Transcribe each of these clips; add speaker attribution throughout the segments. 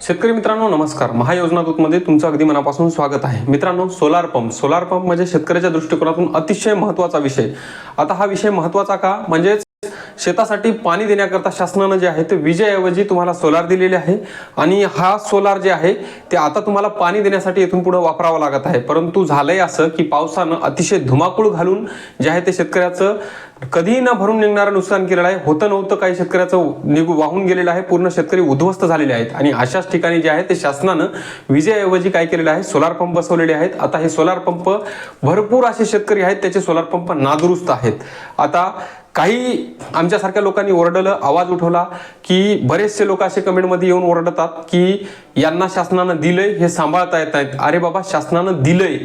Speaker 1: शेतकरी मित्रांनो नमस्कार. महायोजना दूतमध्ये तुमचं अगदी मनापासून स्वागत आहे. मित्रांनो सोलार पंप सोलार पंप म्हणजे शेतकऱ्याच्या दृष्टिकोनातून अतिशय महत्त्वाचा विषय. आता हा विषय महत्त्वाचा का? म्हणजेच शेतासाठी पाणी देण्याकरता शासनानं जे आहे ते विजेऐवजी तुम्हाला सोलार दिलेले आहे. आणि हा सोलार जे आहे ते आता तुम्हाला पाणी देण्यासाठी इथून पुढे वापरावं लागत आहे. परंतु झालंय असं की पावसानं अतिशय धुमाकूळ घालून जे आहे ते शेतकऱ्याचं कधीही न भरून निघणारं नुकसान केलेलं आहे. होतं नव्हतं काही शेतकऱ्याचं निघू वाहून गेलेलं आहे. पूर्ण शेतकरी उद्ध्वस्त झालेले आहेत. आणि अशाच ठिकाणी जे आहे ते शासनानं विजेऐवजी काय केलेलं आहे? सोलार पंप बसवलेले आहेत. आता हे सोलार पंप भरपूर असे शेतकरी आहेत त्याचे सोलार पंप नादुरुस्त आहेत. आता काही आमच्यासारख्या लोकांनी ओरडलं आवाज उठवला की बरेचसे लोक असे कमेंटमध्ये येऊन ओरडतात की यांना शासनानं दिलंय हे सांभाळता येत नाहीत. अरे बाबा शासनानं दिलंय.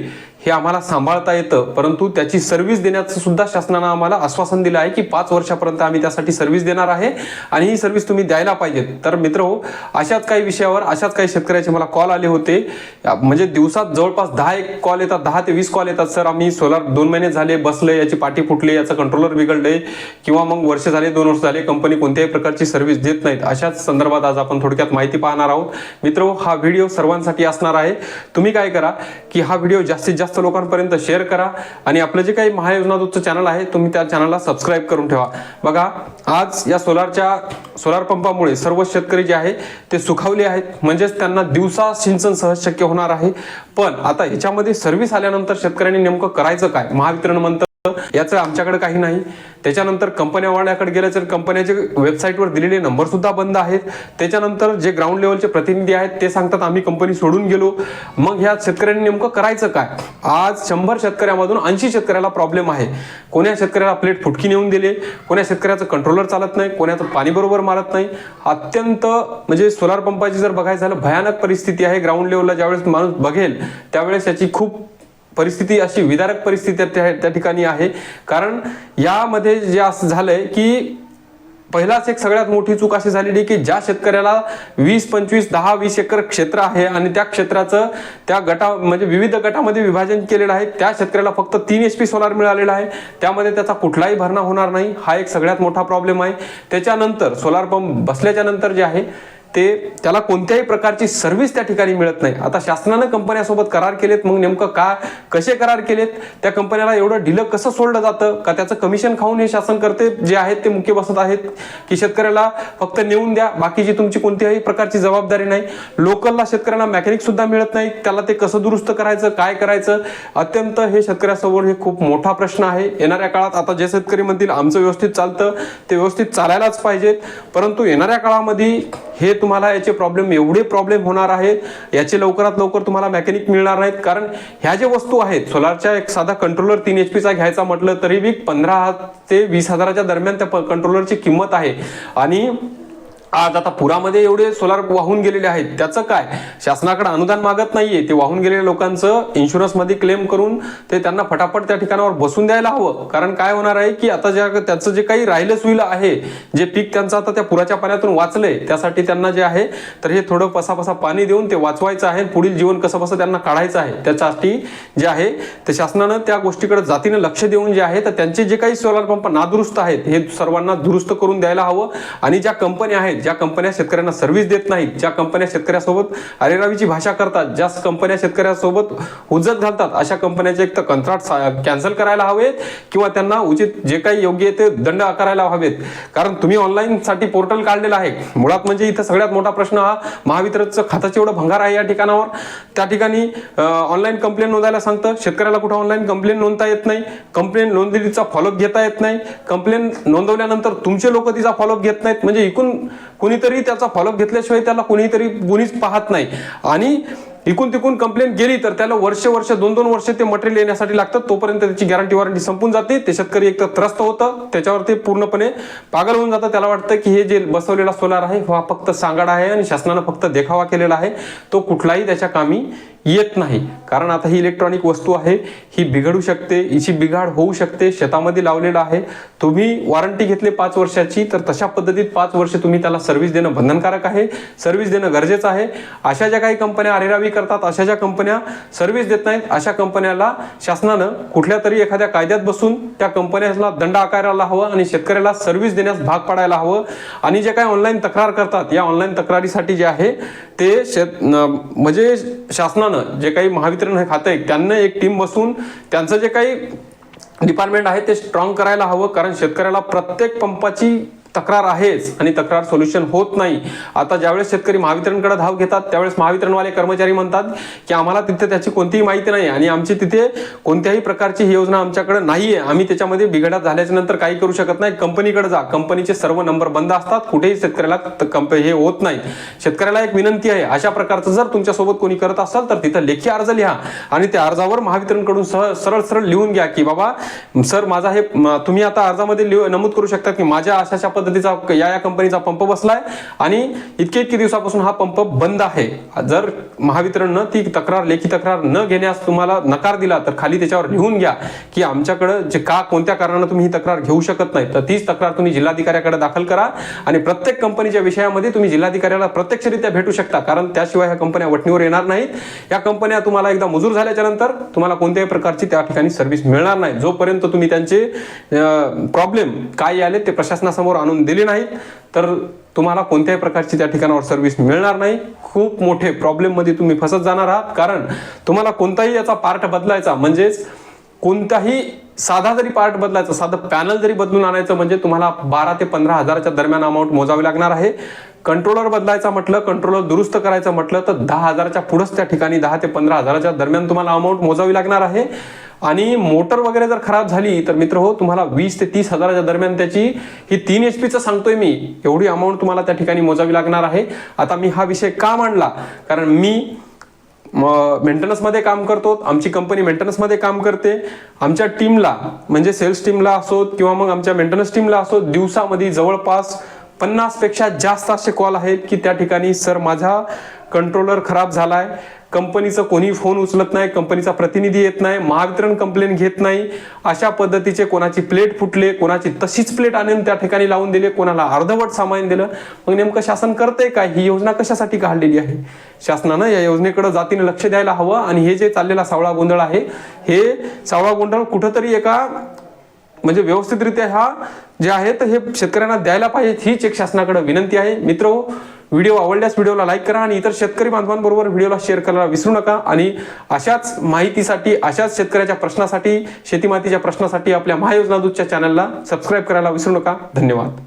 Speaker 1: हे आम्हाला सांभाळता येतं. परंतु त्याची सर्व्हिस देण्याचं सुद्धा शासनानं आम्हाला आश्वासन दिलं आहे की पाच वर्षापर्यंत आम्ही त्यासाठी सर्व्हिस देणार आहे आणि ही सर्व्हिस तुम्ही द्यायला पाहिजेत. तर मित्र हो अशाच काही विषयावर अशाच काही शेतकऱ्याचे मला कॉल आले होते. म्हणजे दिवसात जवळपास दहा एक कॉल येतात दहा ते वीस कॉल येतात. सर आम्ही सोलार दोन महिने झाले बसले याची पाठी फुटली याचं कंट्रोलर बिघडले किंवा मग वर्ष झाले दोन वर्ष झाले कंपनी कोणत्याही प्रकारची सर्व्हिस देत नाहीत. अशाच संदर्भात आज आपण थोडक्यात माहिती पाहणार आहोत. मित्र हो, हा व्हिडिओ सर्वांसाठी असणार आहे. तुम्ही काय करा की हा व्हिडिओ जास्तीत जास्त लोकांपर्यंत शेअर करा. आणि आपलं जे काही महायोजनादूतचं चॅनल आहे तुम्ही त्या चॅनलला सबस्क्राईब करून ठेवा. बघा आज या सोलारच्या सोलार पंपामुळे सर्व शेतकरी जे आहे ते सुखावले आहेत. म्हणजेच त्यांना दिवसा सिंचन सहज शक्य होणार आहे. पण आता ह्याच्यामध्ये सर्व्हिस आल्यानंतर शेतकऱ्यांनी नेमकं करायचं काय? महावितरण मंत्र याचं आमच्याकडे काही नाही. त्याच्यानंतर कंपन्यावाल्याकडे गेलं तर कंपन्याचे वेबसाईटवर दिलेले नंबर सुद्धा बंद आहेत. त्याच्यानंतर जे ग्राउंड लेवलचे प्रतिनिधी आहेत ते सांगतात आम्ही कंपनी सोडून गेलो. मग ह्या शेतकऱ्यांनी नेमकं करायचं काय? आज शंभर शेतकऱ्यामधून ऐंशी शेतकऱ्याला प्रॉब्लेम आहे. कोण्या शेतकऱ्याला प्लेट फुटकी नेऊन दिले? कोण्या शेतकऱ्याचं कंट्रोलर चालत नाही? कोण्याचं पाणी बरोबर मारत नाही? अत्यंत म्हणजे सोलार पंपाची जर बघायचं झालं भयानक परिस्थिती आहे. ग्राउंड लेवलला ज्यावेळेस माणूस बघेल त्यावेळेस याची खूप परिस्थिती अशी विदारक परिस्थिती त्या त्या ठिकाणी आहे. कारण यामध्ये जे असं झालंय की पहिलाच एक सगळ्यात मोठी चूक अशी झालेली की ज्या शेतकऱ्याला वीस पंचवीस दहा वीस एकर क्षेत्र आहे आणि त्या क्षेत्राचं त्या गटा म्हणजे विविध गटामध्ये विभाजन केलेलं आहे त्या शेतकऱ्याला फक्त तीन एच पी सोलार मिळालेला आहे. त्यामध्ये त्याचा कुठलाही भरणा होणार नाही. हा एक सगळ्यात मोठा प्रॉब्लेम आहे. त्याच्यानंतर सोलार पंप बसल्याच्या नंतर जे आहे ते त्याला कोणत्याही प्रकारची सर्व्हिस त्या ठिकाणी मिळत नाही. आता शासनानं कंपन्यासोबत करार केलेत मग नेमकं का कसे करार केलेत त्या कंपन्याला एवढं ढिलं कसं सोडलं जातं का त्याचं कमिशन खाऊन हे शासन करते जे आहेत ते मुख्य बसत आहेत की शेतकऱ्याला फक्त नेऊन द्या बाकीची तुमची कोणत्याही प्रकारची जबाबदारी नाही. लोकलला शेतकऱ्यांना मेकॅनिक सुद्धा मिळत नाही त्याला ते कसं दुरुस्त करायचं काय करायचं अत्यंत हे शेतकऱ्यासमोर हे खूप मोठा प्रश्न आहे. येणाऱ्या काळात आता जे शेतकरी म्हणतील आमचं व्यवस्थित चालतं ते व्यवस्थित चालायलाच पाहिजेत. परंतु येणाऱ्या काळामध्ये हे तुम्हाला याचे प्रॉब्लेम एवढे प्रॉब्लेम होणार आहेत याचे लवकरात लवकर तुम्हाला मेकॅनिक मिळणार नाहीत. कारण ह्या ज्या वस्तू आहेत सोलारच्या एक साधा कंट्रोलर तीन एच पीचा घ्यायचा म्हटलं तरी बी पंधरा ते वीस हजाराच्या दरम्यान त्या कंट्रोलरची किंमत आहे. आणि आज आता पुरामध्ये एवढे सोलार वाहून गेलेले आहेत त्याचं काय? शासनाकडे अनुदान मागत नाहीये. ते वाहून गेलेल्या लोकांचं इन्शुरन्समध्ये क्लेम करून ते त्यांना फटाफट त्या ठिकाणावर बसून द्यायला हवं. कारण काय होणार आहे की आता ज्या त्याचं जे काही राहिलं सुईलं आहे जे पीक त्यांचं आता त्या पुराच्या पाण्यातून वाचलंय त्यासाठी त्यांना जे आहे तर हे थोडं पसापसा पाणी देऊन ते वाचवायचं आहे पुढील जीवन कसं कसं त्यांना काढायचं आहे त्याच्यासाठी जे आहे ते शासनानं त्या गोष्टीकडे जातीनं लक्ष देऊन जे आहे तर त्यांचे जे काही सोलार पंप नादुरुस्त आहेत हे सर्वांना दुरुस्त करून द्यायला हवं. आणि ज्या कंपन्या आहेत ज्या कंपन्या शेतकऱ्यांना सर्व्हिस देत नाहीत ज्या कंपन्या शेतकऱ्यासोबत अरेरावीची भाषा करतात ज्या कंपन्या शेतकऱ्यासोबत हुजत घालतात अशा कंपन्याचे एक तर कंत्राट कॅन्सल करायला हवेत किंवा त्यांना उचित जे काही योग्य ते दंड आकारायला हवेत. कारण तुम्ही ऑनलाईन साठी पोर्टल काढलेलं आहे. मुळात म्हणजे इथं सगळ्यात मोठा प्रश्न हा महावितरणचं खात्याचं एवढं भंगार आहे या ठिकाणावर. त्या ठिकाणी ऑनलाईन कंप्लेंट नोंदायला सांगतं. शेतकऱ्याला कुठं ऑनलाईन कंप्लेंट नोंदता येत नाही. कंप्लेंट नोंदणीचा फॉलोअप घेता येत नाही. कंप्लेंट नोंदवल्यानंतर तुमचे लोक तिचा फॉलोअप घेत नाहीत. म्हणजे एकूण कुणीतरी त्याचा फॉलोअप घेतल्याशिवाय त्याला कुणीतरी कुणीच पाहत नाही. आणि इकून तिकून कंप्लेंट गेली तर त्याला वर्ष वर्ष दोन दोन वर्ष ते मटेरियल येण्यासाठी लागतं तोपर्यंत त्याची गॅरंटी वॉरंटी संपून जाते. ते शेतकरी एक तर त्रस्त होतं. त्याच्यावर ते पूर्णपणे पागल होऊन जातं. त्याला वाटतं की हे जे बसवलेला सोलार आहे हा फक्त सांगाड आहे आणि शासनानं फक्त देखावा केलेला आहे. तो कुठलाही त्याच्या कामी येत नाही. कारण आता ही इलेक्ट्रॉनिक वस्तू आहे ही बिघडू शकते हिची बिघाड होऊ शकते शेतामध्ये लावलेलं आहे. तुम्ही वॉरंटी घेतले पाच वर्षाची तर तशा पद्धतीत पाच वर्ष तुम्ही त्याला सर्व्हिस देणं बंधनकारक आहे. सर्व्हिस देणं गरजेचं आहे. अशा ज्या काही कंपन्या अरेरावी करतात अशा ज्या कंपन्या सर्व्हिस देत नाहीत अशा कंपन्याला शासनानं कुठल्या तरी एखाद्या कायद्यात बसून त्या कंपन्याला दंड आकारायला हवा आणि शेतकऱ्याला सर्व्हिस देण्यास भाग पाडायला हवं. आणि जे काही ऑनलाईन तक्रार करतात या ऑनलाईन तक्रारीसाठी जे आहे ते शेत म्हणजे शासनानं जे काही महावितरण हे खातं आहे त्यांना एक टीम बसून त्यांचं जे काही डिपार्टमेंट आहे ते स्ट्रॉंग करायला हवं. कारण शेतकऱ्याला प्रत्येक पंपाची तक्रार आहेच आणि तक्रार सोल्युशन होत नाही. आता ज्यावेळेस शेतकरी महावितरणकडे धाव घेतात त्यावेळेस महावितरणवाले कर्मचारी म्हणतात की आम्हाला तिथे त्याची कोणतीही माहिती नाही आणि आमची तिथे कोणत्याही प्रकारची ही योजना आमच्याकडे आहे आम्ही त्याच्यामध्ये बिघडत झाल्याच्यानंतर काही करू शकत नाही. कंपनीकडे जा. कंपनीचे सर्व नंबर बंद असतात. कुठेही शेतकऱ्याला त- कंप हे होत नाही. शेतकऱ्याला एक विनंती आहे अशा प्रकारचं जर तुमच्यासोबत कोणी करत असाल तर तिथं लेखी अर्ज लिहा आणि त्या अर्जावर महावितरणकडून सह सरळ सरळ लिहून घ्या की बाबा सर माझा हे तुम्ही आता अर्जामध्ये नमूद करू शकता की माझ्या अशा अशा पद्धतीचा या या कंपनीचा पंप बसलाय आणि इतके इतके दिवसापासून हा पंप बंद आहे. जर महावितरणनं ती तक्रार लेखी तक्रार न घेण्यास तुम्हाला नकार दिला तर खाली त्याच्यावर लिहून घ्या की आमच्याकडे जे का कोणत्या कारणानं तुम्ही ही तक्रार घेऊ शकत नाही. तर तीच तक्रार तुम्ही जिल्हाधिकाऱ्याकडे दाखल करा आणि प्रत्येक कंपनीच्या विषयामध्ये तुम्ही जिल्हाधिकाऱ्याला प्रत्यक्षरित्या भेटू शकता कारण त्याशिवाय ह्या कंपन्या वटणीवर येणार नाहीत. या कंपन्या तुम्हाला एकदा मजूर झाल्याच्यानंतर तुम्हाला कोणत्याही प्रकारची त्या ठिकाणी सर्व्हिस मिळणार नाही. जोपर्यंत तुम्ही त्यांचे प्रॉब्लेम काय आले ते प्रशासनासमोर आणून दिली नाही तर तुम्हाला कोणत्याही प्रकारची त्या ठिकाणावर सर्व्हिस मिळणार नाही. खूप मोठे प्रॉब्लेममध्ये तुम्ही फसत जाणार आहात. कारण तुम्हाला कोणताही याचा पार्ट बदलायचा म्हणजेच कोणताही साधा जरी पार्ट बदलायचा साधं पॅनल जरी बदलून आणायचं म्हणजे तुम्हाला बारा ते पंधरा हजाराच्या दरम्यान अमाऊंट मोजावी लागणार आहे. कंट्रोलर बदलायचा म्हटलं कंट्रोलर दुरुस्त करायचं म्हटलं तर दहा हजाराच्या पुढंच त्या ठिकाणी दहा ते पंधरा हजाराच्या दरम्यान तुम्हाला अमाऊंट मोजावी लागणार आहे. आणि मोटर वगैरे जर खराब झाली तर मित्र हो तुम्हाला वीस ते तीस हजाराच्या दरम्यान त्याची ही तीन एच पीचं सांगतोय मी. एवढी अमाऊंट तुम्हाला त्या ठिकाणी मोजावी लागणार आहे. आता मी हा विषय का मांडला? कारण मी मेंटेनन्समध्ये काम करतो. आमची कंपनी मेंटेनन्समध्ये काम करते. आमच्या टीमला म्हणजे सेल्स टीमला असोत किंवा मग आमच्या मेंटेनन्स टीमला असोत दिवसामध्ये जवळपास पन्नासपेक्षा जास्त असे कॉल आहेत की त्या ठिकाणी सर माझा कंट्रोलर खराब झालाय. कंपनीचं कोणी फोन उचलत नाही कंपनीचा प्रतिनिधी येत नाही महावितरण कंप्लेंट घेत नाही. अशा पद्धतीचे कोणाची प्लेट फुटले कोणाची तशीच प्लेट आणून त्या ठिकाणी लावून दिले कोणाला अर्धवट सामान दिलं. मग नेमकं शासन करतंय काय? ही योजना कशासाठी काढलेली आहे? शासनानं या योजनेकडे जातीने लक्ष द्यायला हवं आणि हे जे चाललेला सावळा गोंधळ आहे हे सावळा गोंधळ कुठंतरी एका म्हणजे व्यवस्थितरित्या हा जे आहे तर हे शेतकऱ्यांना द्यायला पाहिजे हीच एक शासनाकडे विनंती आहे. मित्र व्हिडिओ आवडल्यास व्हिडिओला लाईक करा आणि इतर शेतकरी बांधवांबरोबर व्हिडिओला शेअर करायला विसरू नका. आणि अशाच माहितीसाठी अशाच शेतकऱ्याच्या प्रश्नासाठी शेतीमातीच्या प्रश्नासाठी आपल्या महायोजना दूतच्या चॅनलला सबस्क्राईब करायला विसरू नका. धन्यवाद.